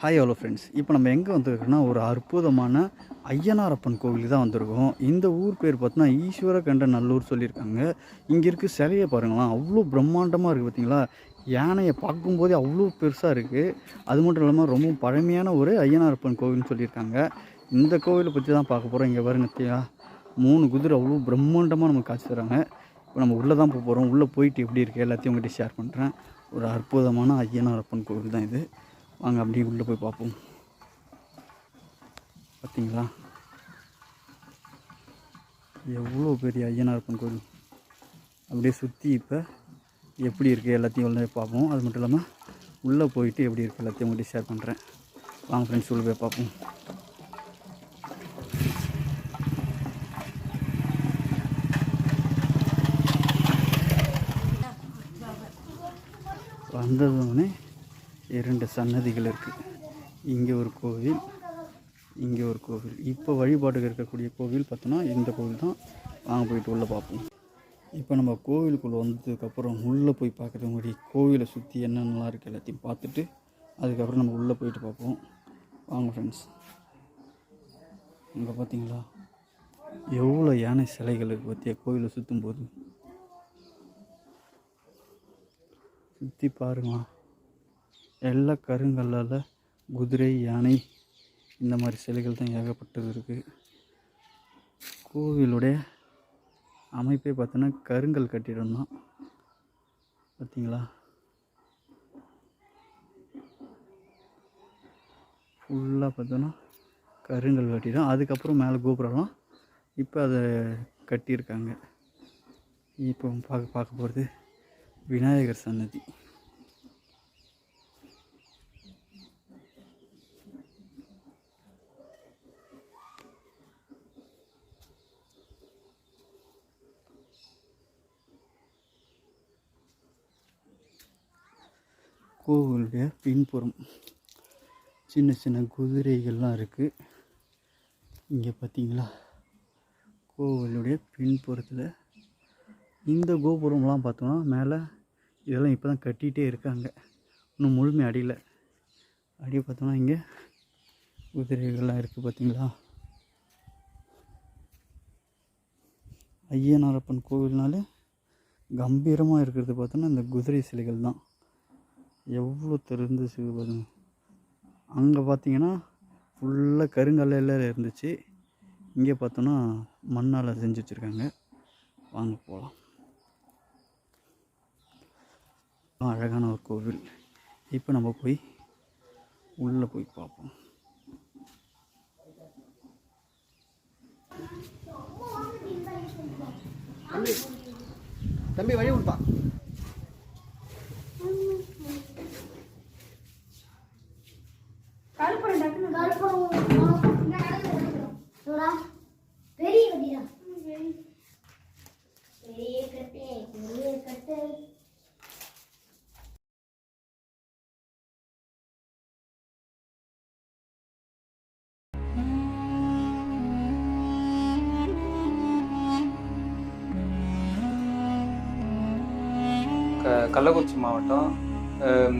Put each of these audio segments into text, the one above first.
Hi hello friends இப்போ நம்ம எங்கே வந்திருக்கோம்னா ஒரு அற்புதமான ஐயனாரப்பன் கோவிலுக்கு தான் வந்திருக்கோம். இந்த ஊர் பேர் பார்த்தோன்னா ஈஸ்வர கண்ட நல்லூர் சொல்லியிருக்காங்க. இங்கே இருக்க சிலையை பாருங்களேன் அவ்வளோ பிரம்மாண்டமாக இருக்குது பார்த்தீங்களா? யானையை பார்க்கும்போதே அவ்வளோ பெருசாக இருக்குது அது மட்டும் இல்லாமல் ரொம்ப பழமையான ஒரு ஐயனாரப்பன் கோவில்னு சொல்லியிருக்காங்க. இந்த கோவிலை பற்றி தான் பார்க்க போகிறோம் இங்கே பாருங்க மூணு குதிரை அவ்வளோ பிரம்மாண்டமாக நமக்கு காட்சி தராங்க. இப்போ நம்ம உள்ளே தான் போக போகிறோம் உள்ளே போயிட்டு எப்படி இருக்குது எல்லாத்தையும் உங்கள்கிட்ட ஷேர் பண்ணுறேன் ஒரு அற்புதமான ஐயனாரப்பன் கோவில் தான் இது. வாங்க அப்படியே உள்ளே போய் பார்ப்போம். பார்த்தீங்களா? எவ்வளோ பெரிய ஐயனாரப்பன் கோயில். அப்படியே சுற்றி இப்போ எப்படி இருக்குது எல்லாத்தையும் உள்ளே பார்ப்போம். அது மட்டும் இல்லாமல் உள்ளே போயிட்டு எப்படி இருக்குது எல்லாத்தையும் உங்கள்கிட்ட ஷேர் பண்ணுறேன் வாங்க ஃப்ரெண்ட்ஸ் உள்ளே போய் பார்ப்போம். வந்ததுன்னே இரண்டு சன்னதிகள் இருக்குது இங்கே ஒரு கோவில் இங்கே ஒரு கோவில். இப்போ வழிபாட்டுக்கு இருக்கக்கூடிய கோவில் பார்த்தோன்னா இந்த கோவில் தான். வாங்க போயிட்டு உள்ளே பார்ப்போம். இப்போ நம்ம கோவிலுக்குள்ளே வந்ததுக்கப்புறம் உள்ளே போய் பார்க்குறது முன்னாடி கோவிலை சுற்றி என்னென்னலாம் இருக்குது எல்லாத்தையும் பார்த்துட்டு அதுக்கப்புறம் நம்ம உள்ளே போயிட்டு பார்ப்போம். வாங்க ஃப்ரெண்ட்ஸ் இங்கே பார்த்தீங்களா எவ்வளோ யானை சிலைகள் இருக்குது பார்த்தியா கோவிலை சுற்றும் போது சுற்றி பாருங்களா எல்லாம் கருங்கல்லால் குதிரை யானை இந்த மாதிரி சிலைகள் தான் ஏகப்பட்டது இருக்குது கோவிலுடைய அமைப்பே பார்த்தோன்னா கருங்கல் கட்டிடம் தான். பார்த்தீங்களா ஃபுல்லாக பார்த்தோன்னா கருங்கல் கட்டிடம். அதுக்கப்புறம் மேலே கோபுரம்லாம் இப்போ அதை கட்டியிருக்காங்க. இப்போ பார்க்க பார்க்க போகிறது விநாயகர் சன்னதி. கோவிலுடைய பின்புறம் சின்ன சின்ன குதிரைகள்லாம் இருக்குது இங்கே பார்த்தீங்களா கோவிலுடைய பின்புறத்தில் இந்த கோபுரம்லாம் பார்த்தோம்னா மேலே இதெல்லாம் இப்போ தான் கட்டிகிட்டே இருக்காங்க. இன்னும் முழுமை அடியில். அடி பார்த்தோம்னா இங்கே குதிரைகள்லாம் இருக்குது பார்த்தீங்களா ஐயனாரப்பன் கோவில்னாலே கம்பீரமாக இருக்கிறது பார்த்தோன்னா இந்த குதிரை சிலைகள் தான் எவ்வளோ திறந்து பாருங்க. அங்கே பார்த்தீங்கன்னா ஃபுல்லாக கருங்கல்லில் இருந்துச்சு. இங்கே பார்த்தோன்னா மண்ணால் செஞ்சு வச்சுருக்காங்க. வாங்க போகலாம் அழகான ஒரு கோவில். இப்போ நம்ம போய் உள்ளே போய் பார்ப்போம். தம்பி வழி விடுப்பா பெரிய வண்டிடா பெரிய கட்டு பெரிய கட்டு கள்ளக்குறிச்சி மாவட்டம் அஹ்,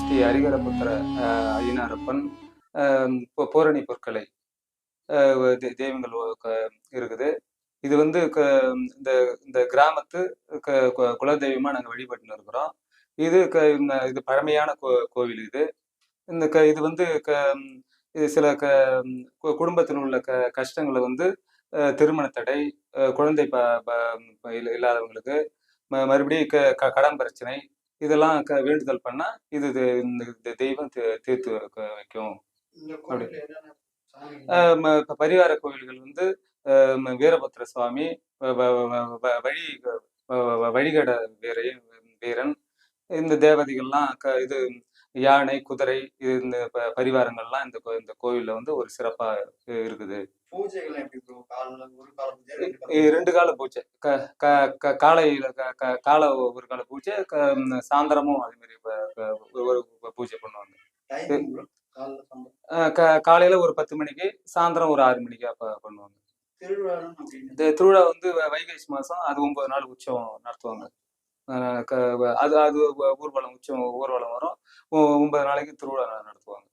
ஸ்ரீ ஹரிகரபுத்திர ஐயனாரப்பன் பூரணி பொற்களை தெ- தெய்வங்கள் இருக்குது இது வந்து க- இந்த இந்த கிராமத்து க- குலதெய்வமா நாங்கள் வழிபட்டுன்னு இருக்கிறோம் இது க இது பழமையான கோ கோவில் இது இந்த க இது வந்து க இது சில க கு- குடும்பத்தில் உள்ள க கஷ்டங்களை வந்து திருமண தடை குழந்தை ப ப- இல்லாதவங்களுக்கு ம- மறுபடியும் க க- கடன் பிரச்சனை இதெல்லாம் க வேண்டுதல் பண்ணா இது இந்த தெய்வம் தீர்த்து வைக்க- வைக்கும். இப்ப பரிவார கோவில்கள் வந்து வீரபத்ர சுவாமி வழி வழிகட வீரை வீரன். இந்த தேவதைகள்லாம் க இது யானை குதிரை இது இந்த பரிவாரங்கள்லாம் இந்த இந்த கோவில்ல வந்து ஒரு சிறப்பா இருக்குது. ரெண்டு கால பூஜை. க க- காலையில காலை ஒரு கால பூஜை சாயந்தரமும் அதே மாதிரி ஒரு பூஜை பண்ணுவாங்க. காலையில ஒரு பத்து மணிக்கு சாயந்தரம் ஒரு ஆறு மணிக்கு அப்ப பண்ணுவாங்க. இந்த திருவிழா வந்து வைகாசி மாசம் அது ஒன்பது நாள் உற்சவம் நடத்துவாங்க. அது அது ஊர்வலம் உச்சம் ஊர்வலம் வரும். ஒன்பது நாளைக்கு திருவிழா நடத்துவாங்க.